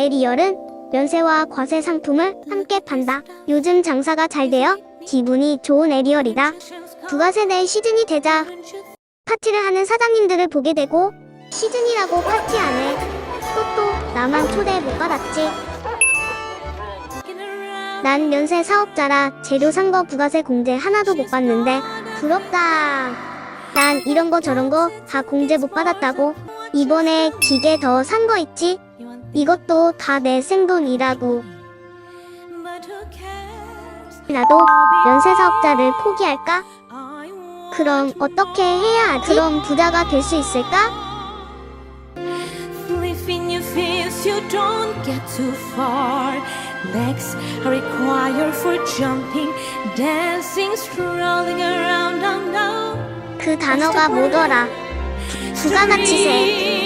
에리얼은 면세와 과세 상품을 함께 판다. 요즘 장사가 잘 되어 기분이 좋은 에리얼이다. 부가세 내 시즌이 되자 파티를 하는 사장님들을 보게 되고 시즌이라고 파티 안 해. 또또 나만 초대 못 받았지. 난 면세 사업자라 재료 산 거 부가세 공제 하나도 못 받는데 부럽다. 난 이런 거 저런 거 다 공제 못 받았다고. 이번에 기계 더 산 거 있지? 이것도 다 내 생돈이라고. 나도 면세 사업자를 포기할까? 그럼 어떻게 해야 하지? 그럼 부자가 될 수 있을까? Legs are required for jumping, dancing, strolling around. Oh. 그 단어가 뭐더라? 부가가치세.